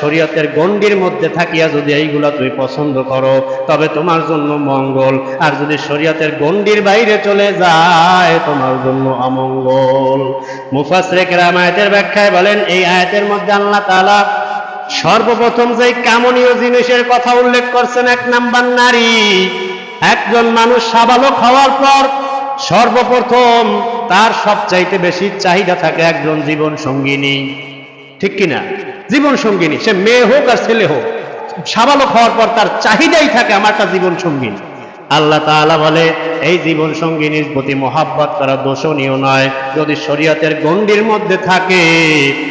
শরীয়তের গণ্ডির মধ্যে থাকিয়া যদি এইগুলা তুমি পছন্দ করো, তবে তোমার জন্য মঙ্গল। আর যদি শরীয়তের গণ্ডির বাইরে চলে যায়, তোমার জন্য অমঙ্গল। মুফাসরেকের আয়াতের ব্যাখ্যায় বলেন, এই আয়াতের মধ্যে আল্লাহ তাআলা সর্বপ্রথম যে কামনীয় জিনিসের কথা উল্লেখ করছেন, এক নাম্বার নারী। একজন মানুষ সাবালক হওয়ার পর সর্বপ্রথম তার সবচাইতে বেশি চাহিদা থাকে একজন জীবন সঙ্গিনী ঠিক কিনা? জীবন সঙ্গিনী। সে মেয়ে হোক আর ছেলে হোক, সাবালক হওয়ার পর তার চাহিদাই থাকে আমার একটা জীবন সঙ্গিনী। আল্লাহ তাআলা বলে, এই জীবন সঙ্গিনীর প্রতি মহাব্বত করা দোষণীয় নয়। যদি শরীয়তের গণ্ডির মধ্যে থাকে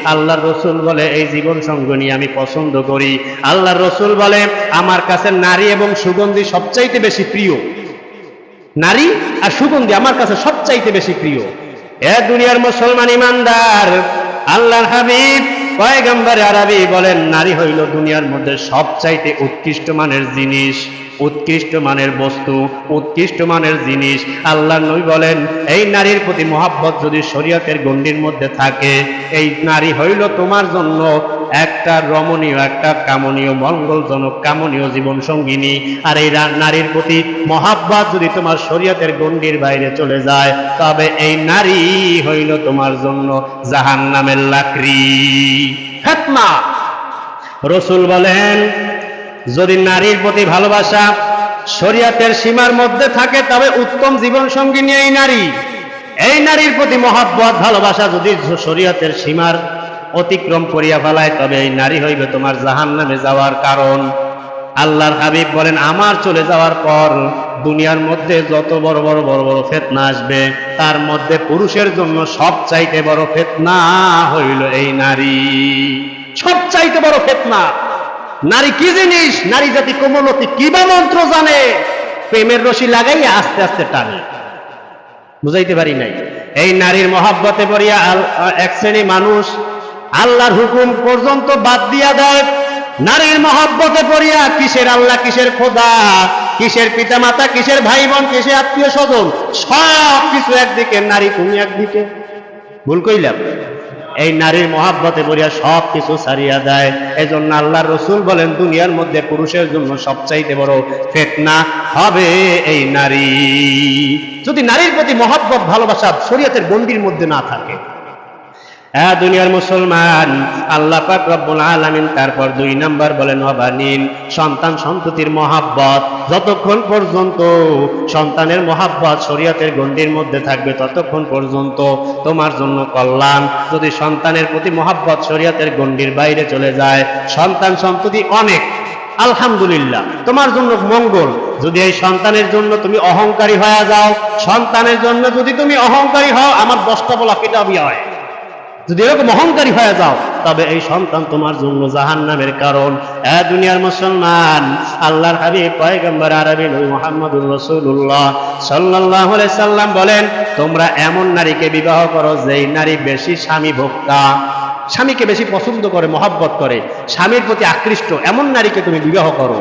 আল্লাহ রসুল বলে, এই জীবন সঙ্গিনী আমি পছন্দ করি। আল্লাহ রসুল বলে, আমার কাছে নারী এবং সুগন্ধি সবচাইতে বেশি প্রিয়। নারী আর সুগন্ধি আমার কাছে সবচাইতে বেশি প্রিয়। এ দুনিয়ার মুসলমান ইমানদার, আল্লাহর হাবিব পয়গম্বর আরবি বলেন, নারী হইল দুনিয়ার মধ্যে সবচাইতে উৎকৃষ্ট মানের জিনিস, উৎকৃষ্ট মানের বস্তু, উৎকৃষ্ট মানের জিনিস। আল্লাহ নবী বলেন, এই নারীর প্রতি মহাব্বত যদি শরীয়তের গণ্ডির মধ্যে থাকে, এই নারী হইল তোমার জন্য একটা রমণীয়, একটা কামনীয়, মঙ্গলজনক, কামনীয় জীবন সঙ্গিনী। আর এই নারীর প্রতি মহাব্বত যদি তোমার শরীয়তের গণ্ডির বাইরে চলে যায়, তবে এই নারী হইল তোমার জন্য জাহান নামের লাকড়ি। ফেতনা রসুল বলেন, যদি নারীর প্রতি ভালোবাসা শরীয়তের সীমার মধ্যে থাকে, তবে উত্তম জীবন সঙ্গিনী এই নারী। এই নারীর প্রতি মহাব্বত, ভালোবাসা যদি শরীয়তের সীমার অতিক্রম করিয়া ফেলায়, তবে এই নারী হইবে তোমার জাহান নামে যাওয়ার কারণ। আল্লাহর হাবিব বলেন, আমার চলে যাওয়ার পর দুনিয়ার মধ্যে যত বড় বড় বড় বড় ফেতনা আসবে, তার মধ্যে পুরুষের জন্য সব চাইতে বড় ফেতনা হইল এই নারী। সব চাইতে বড় ফেতনা। নারী কি জিনিস? নারী জাতি কোমলতি কিবা মন্ত্র জানে? প্রেমের রশি লাগাইয়া আস্তে আস্তে টানে। বুঝাইতে পারি নাই। এই নারীর মহাব্বতে পড়িয়া এক শ্রেণি মানুষ আল্লাহর হুকুম পর্যন্ত বাদ দিয়া দেয়। নারীর মহাব্বতে পড়িয়া কিসের আল্লাহ, কিসের খোদা, কিসের পিতামাতা, কিসের ভাই বোন কিসের আত্মীয় স্বজন সব কিছু একদিকে, নারী তুমি একদিকে। ভুল কইলাম? এই নারীর মহাব্বতে পড়িয়া সব কিছু ছাড়িয়া দেয়। এই জন্য আল্লাহর রসুল বলেন, দুনিয়ার মধ্যে পুরুষের জন্য সবচাইতে বড় ফেতনা হবে এই নারী। যদি নারীর প্রতি মহাব্বত, ভালোবাসা শরীয়তের গণ্ডির মধ্যে না থাকে হ্যাঁ দুনিয়ার মুসলমান, আল্লাহ পাক রব্বুল আলামিন তারপর দুই নাম্বার বলেন, অবানিন, সন্তান সন্ততির মহাব্বত। যতক্ষণ পর্যন্ত সন্তানের মহাব্বত শরীয়তের গণ্ডির মধ্যে থাকবে, ততক্ষণ পর্যন্ত তোমার জন্য কল্যাণ। যদি সন্তানের প্রতি মহাব্বত শরীয়তের গণ্ডির বাইরে চলে যায়, সন্তান সন্ততি অনেক। আলহামদুলিল্লাহ, তোমার জন্য মঙ্গল। যদি এই সন্তানের জন্য তুমি অহংকারী হয়ে যাও, সন্তানের জন্য যদি তুমি অহংকারী হও, আমার দশটা বলা কিতাবই হয়। যদি এরকম অহংকারী হয়ে যাও, তবে এই সন্তান তোমার জন্য জাহান নামের কারণ। এ দুনিয়ার মুসলমান, আল্লাহর হাবিব, পয়গম্বর আরবি মুহাম্মদুর রাসূলুল্লাহ সাল্লাল্লাহু আলাইহি সাল্লাম বলেন, তোমরা এমন নারীকে বিবাহ করো যেই নারী বেশি স্বামী ভোক্তা। স্বামীকে বেশি পছন্দ করে, মহাব্বত করে। স্বামীর প্রতি আকৃষ্ট, এমন নারীকে তুমি বিবাহ করো।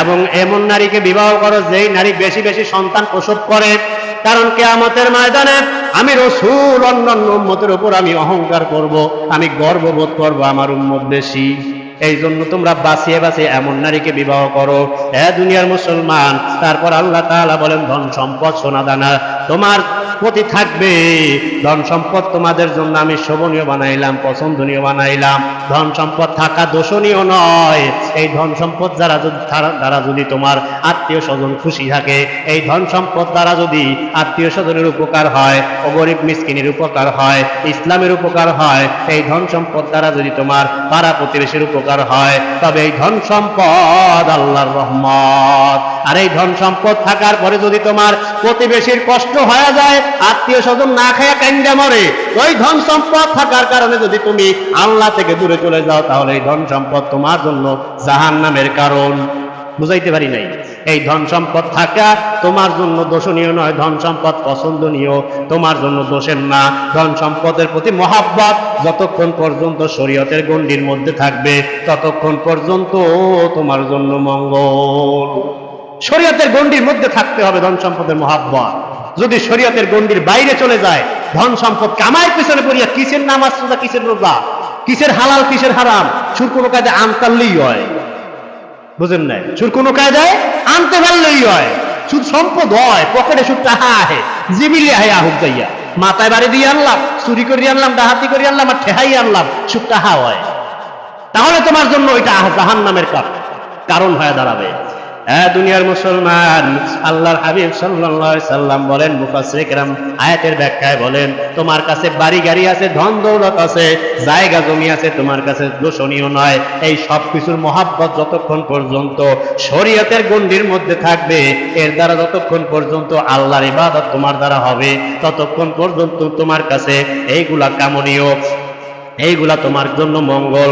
এবং এমন নারীকে বিবাহ করো যেই নারী বেশি বেশি সন্তান প্রসব করে। কারণ কেয়ামতের ময়দানে আমি রসুল, অন্যান্য উম্মতের উপর আমি অহংকার করব, আমি গর্ববোধ করব আমার উম্মত বেশি। এই জন্য তোমরা বাঁচিয়ে বাঁচিয়ে এমন নারীকে বিবাহ করো। হ্যাঁ দুনিয়ার মুসলমান, তারপর আল্লাহ তাআলা বলেন, ধন সম্পদ, সোনা দানা তোমার প্রতি থাকবে। ধন সম্পদ তোমাদের জন্য আমি শোভনীয় বানাইলাম, পছন্দনীয় বানাইলাম। ধন সম্পদ থাকা দোষণীয় নয়। এই ধন সম্পদ যারা যদি দ্বারা যদি তোমার আত্মীয় স্বজন খুশি থাকে, এই ধন সম্পদ দ্বারা যদি আত্মীয় স্বজনের উপকার হয় ও গরিব মিসকিনের উপকার হয়, ইসলামের উপকার হয়, এই ধন সম্পদ দ্বারা যদি তোমার পাড়া প্রতিবেশীর উপকার হয়, তবে এই ধন সম্পদ আল্লাহর রহমত। আর এই ধন সম্পদ থাকার পরে যদি তোমার প্রতিবেশীর কষ্ট হয়ে যায়, আত্মীয় স্বজন না খায়া কান্দা মরে ওই ধন সম্পদ থাকার কারণে যদি তুমি আল্লাহ থেকে দূরে চলে যাও, তাহলে এই ধন সম্পদ তোমার জন্য জাহান নামের কারণ। বুঝাইতে পারি নাই? এই ধন সম্পদ থাকা তোমার জন্য দোষণীয় নয়, ধন সম্পদ পছন্দনীয়, তোমার জন্য দোষের না। ধন সম্পদের প্রতি মহাব্বত যতক্ষণ পর্যন্ত শরীয়তের গণ্ডির মধ্যে থাকবে, ততক্ষণ পর্যন্ত তোমার জন্য মঙ্গল। শরীয়তের গণ্ডির মধ্যে থাকতে হবে ধন সম্পদের মহাব্বত। যদি শরীয়তের গণ্ডির বাইরে চলে যায়, ধন সম্পদ কামাই পিছনে পড়িয়া কিসের নামাজ রোজা, কিসের রোজা? কিসের হালাল, কিসের হারাম? সুর কোনো কাজে আনতারলেই হয়। বুঝেন নাই? সুর কোনো কায়দায় আনতে পারলেই হয়। সুদ সম্পদ হয়, পকেটে সুদ টাহা আহে জিবিলি আহে আহুক যাইয়া। মাথায় বাড়ি দিয়ে আনলাম, চুরি করে আনলাম ডাহাতি করে আনলাম, আর ঠেহাই আনলাম, সুদ টাহা হয়। তাহলে তোমার জন্য ওইটা জাহান নামের কারণ হয়ে দাঁড়াবে। হ্যাঁ দুনিয়ার মুসলমান, আল্লাহর হাবিব সাল্লাহ সাল্লাম বলেন মুফাসরিকরাম আয়াতের ব্যাখ্যায় বলেন, তোমার কাছে বাড়ি গাড়ি আছে, ধন দৌলত আছে, জায়গা জমি আছে, তোমার কাছে দোষণীয় নয়। এই সব কিছুর মহাব্বত যতক্ষণ পর্যন্ত শরীয়তের গণ্ডির মধ্যে থাকবে, এর দ্বারা যতক্ষণ পর্যন্ত আল্লাহর ইবাদত তোমার দ্বারা হবে, ততক্ষণ পর্যন্ত তোমার কাছে এইগুলা কামনীয়, এইগুলা তোমার জন্য মঙ্গল।